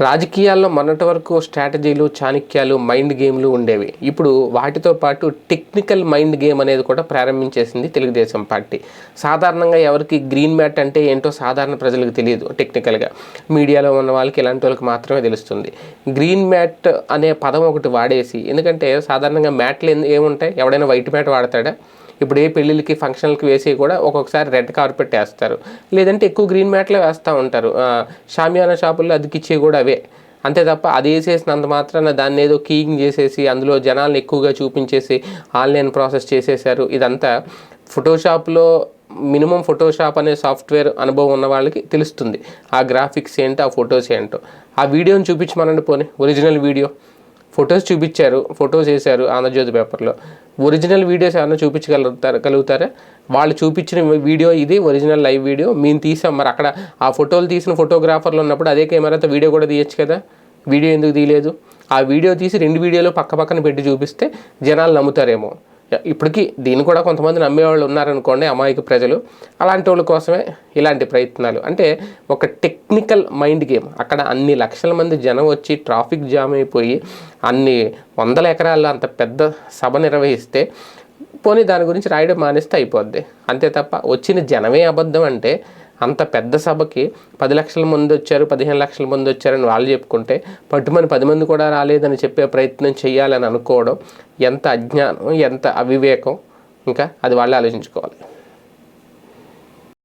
రాజకీయాల్లో మొన్నటి వరకు స్ట్రాటజీలు చాణక్యాలు మైండ్ గేమ్లు ఉండేవి. ఇప్పుడు వాటితో పాటు టెక్నికల్ మైండ్ గేమ్ అనేది కూడా ప్రారంభించేసింది తెలుగుదేశం పార్టీ. సాధారణంగా ఎవరికి గ్రీన్ మ్యాట్ అంటే ఏంటో సాధారణ ప్రజలకు తెలియదు టెక్నికల్గా. మీడియాలో ఉన్న వాళ్ళకి ఇలాంటి వాళ్ళకి మాత్రమే తెలుస్తుంది. గ్రీన్ మ్యాట్ అనే పదం ఒకటి వాడేసి ఎందుకంటే సాధారణంగా మ్యాట్లు ఏముంటాయి? ఎవడైనా వైట్ మ్యాట్ వాడతాడా? ఇప్పుడు ఏ పెళ్ళిళ్ళకి ఫంక్షన్లకి వేసి కూడా ఒక్కొక్కసారి రెడ్ కార్పెట్ వేస్తారు. లేదంటే ఎక్కువ గ్రీన్ మ్యాట్లే వేస్తూ ఉంటారు. షామియానా షాపుల్లో అదికిచ్చే కూడా అవే. అంతే తప్ప అది వేసేసినంత మాత్రాన దాన్ని ఏదో కీయింగ్ చేసేసి అందులో జనాలను ఎక్కువగా చూపించేసి ఆన్లైన్ ప్రాసెస్ చేసేసారు ఇదంతా ఫోటోషాప్లో మినిమం ఫోటోషాప్ అనే సాఫ్ట్వేర్ అనుభవం ఉన్న వాళ్ళకి తెలుస్తుంది. ఆ గ్రాఫిక్స్ ఏంటో ఆ ఫొటోస్ ఏంటో. ఆ వీడియోని చూపించమనండి పోనీ. Original video. ఫొటోస్ చూపించారు ఫొటోస్ వేశారు ఆంధ్రజ్యోతి పేపర్లో. ఒరిజినల్ వీడియోస్ ఏమైనా చూపించగలుగుతారు కలుగుతారా? వాళ్ళు చూపించిన వీడియో ఇది ఒరిజినల్ లైవ్ వీడియో. మేము తీసాం. మరి అక్కడ ఆ ఫోటోలు తీసిన ఫోటోగ్రాఫర్లు ఉన్నప్పుడు అదే కెమెరాతో వీడియో కూడా తీయచ్చు కదా. వీడియో ఎందుకు తీయలేదు? ఆ వీడియో తీసి రెండు వీడియోలు పక్క పక్కన పెట్టి చూపిస్తే జనాలు నమ్ముతారేమో. ఇప్పటికీ దీన్ని కూడా కొంతమంది నమ్మేవాళ్ళు ఉన్నారనుకోండి అమాయక ప్రజలు. అలాంటి వాళ్ళ కోసమే ఇలాంటి ప్రయత్నాలు. అంటే ఒక టెక్నికల్ మైండ్ గేమ్. అక్కడ అన్ని లక్షల మంది జనం వచ్చి ట్రాఫిక్ జామ్ అయిపోయి అన్ని వందల ఎకరాల్లో అంత పెద్ద సభ నిర్వహిస్తే పోనీ దాని గురించి రాయడం మానేస్తే అయిపోద్ది. అంతే తప్ప వచ్చిన జనమే అబద్ధం అంటే అంత పెద్ద సభకి పది లక్షల మంది వచ్చారు పదిహేను లక్షల మంది వచ్చారని వాళ్ళు చెప్పుకుంటే పట్టుమని పది మంది కూడా రాలేదని చెప్పే ప్రయత్నం చేయాలని అనుకోవడం ఎంత అజ్ఞానం ఎంత అవివేకం. ఇంకా అది వాళ్ళే ఆలోచించుకోవాలి.